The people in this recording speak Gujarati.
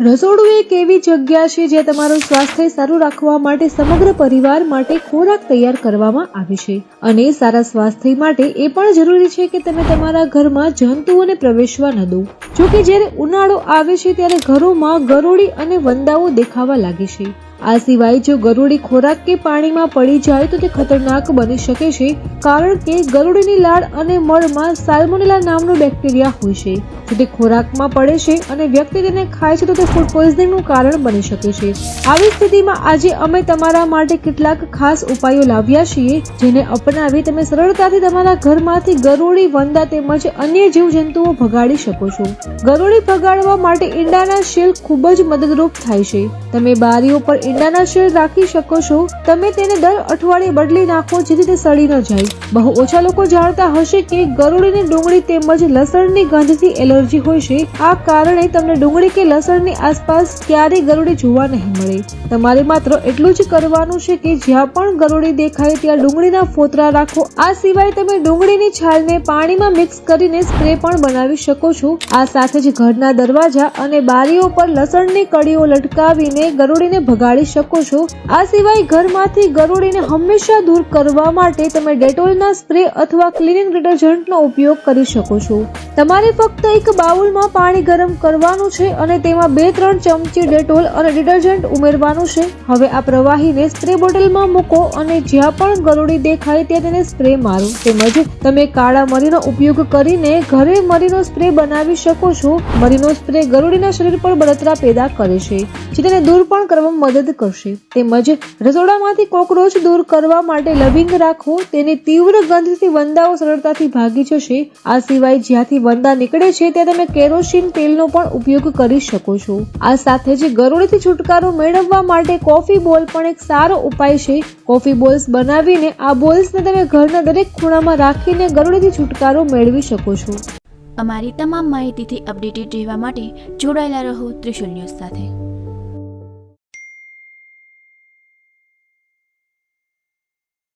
રસોડું એક એવી જગ્યા છે જ્યાં તમારું સ્વાસ્થ્ય સારું રાખવા માટે સમગ્ર પરિવાર માટે ખોરાક તૈયાર કરવામાં આવે છે. અને સારા સ્વાસ્થ્ય માટે એ પણ જરૂરી છે કે તમે તમારા ઘરમાં જંતુઓને પ્રવેશવા ન દો. જો કે જ્યારે ઉનાળો આવે છે ત્યારે ઘરોમાં ગરોળી અને વંદાઓ દેખાવા લાગે છે. આ સિવાય જો ગરોળી ખોરાક કે પાણીમાં પડી જાય તો તે ખતરનાક બની શકે છે, કારણ કે ગરોળીની લાળ અને મળમાં સાલ્મોનેલા નામનું બેક્ટેરિયા હોય છે. જો તે ખોરાકમાં પડે છે અને વ્યક્તિ તેને ખાય છે તો તે ફૂડ પોઈઝનિંગનું કારણ બની શકે છે. આવી સ્થિતિમાં આજે અમે તમારા માટે કેટલાક ખાસ ઉપાયો લાવ્યા છીએ જેને અપનાવી તમે સરળતાથી તમારા ઘરમાંથી ગરોળી, વંદા તેમજ અન્ય જીવજંતુઓ ભગાડી શકો છો. ગરોળી ભગાડવા માટે ઈંડાના શેલ ખૂબ જ મદદરૂપ થાય છે. તમે બારીઓ પર ઈંડાના શેલ રાખી શકો છો. તમે તેને દર અઠવાડિયે બદલી નાખો જેથી તે સડી ન જાય. બહુ ઓછા લોકો જાણતા હશે કે ગરોળીની ડુંગળી તેમજ લસણની ગંધથી એલર્જી હોય છે, આ કારણે તમને ડુંગળી કે લસણની આસપાસ ક્યારેય ગરોળી જોવા નહીં મળે. તમારે માત્ર એટલું જ કરવાનું છે કે જ્યાં પણ ગરોળી દેખાય ત્યાં ડુંગળીના ફોતરા રાખો. આ સિવાય તમે ડુંગળીની છાલને પાણીમાં મિક્સ કરીને સ્પ્રે પણ બનાવી શકો છો. આ સાથે જ ઘરના દરવાજા અને બારીઓ પર લસણની કડીઓ લટકાવીને ગરોળીને ભગાડી શકો છો. આ સિવાય ઘરમાંથી ગરોળીને હંમેશા દૂર કરવા માટે તમે ડેટોલના સ્પ્રે અથવા ક્લિનિંગ ડિટર્જન્ટનો ઉપયોગ કરી શકો છો. તમારે ફક્ત એક બાઉલમાં પાણી ગરમ કરવાનું છે અને તેમાં બે ત્રણ ચમચી ડેટોલ અને ડિટર્જન્ટ ઉમેરવાનું છે. હવે આ પ્રવાહીને સ્પ્રે બોટલમાં મૂકો અને જ્યાં પણ ગરોળી દેખાય ત્યાં તેને સ્પ્રે મારો. તેમજ તમે કાળા મરીનો ઉપયોગ કરીને ઘરે મરીનો સ્પ્રે બનાવી શકો છો. મરીનો સ્પ્રે ગરોળીના શરીર પર બળતરા પેદા કરે છે, જે તેને દૂર પણ કરવામાં મદદ કરશે. તેમજ રસોડામાંથી કોકરોચ દૂર કરવા માટે લવિંગ રાખો. તેની તીવ્ર ગંધથી વંદાઓ સરળતાથી ભાગી જશે. આ સિવાય જ્યાંથી વંદા નીકળે છે ત્યાં તમે કેરોસીન તેલનો પણ ઉપયોગ કરી શકો છો. આ સાથે જ ગરોળીથી છુટકારો મેળવવા માટે કોફી બોલ પણ એક સારો ઉપાય છે. કોફી બોલ્સ બનાવીને આ બોલ્સને તમે ઘરના દરેક ખૂણામાં રાખીને ગરોળીથી છુટકારો મેળવી શકો છો. અમારી તમામ માહિતીથી અપડેટેડ રહેવા માટે જોડાયેલા રહો ત્રિશુલ ન્યૂઝ સાથે.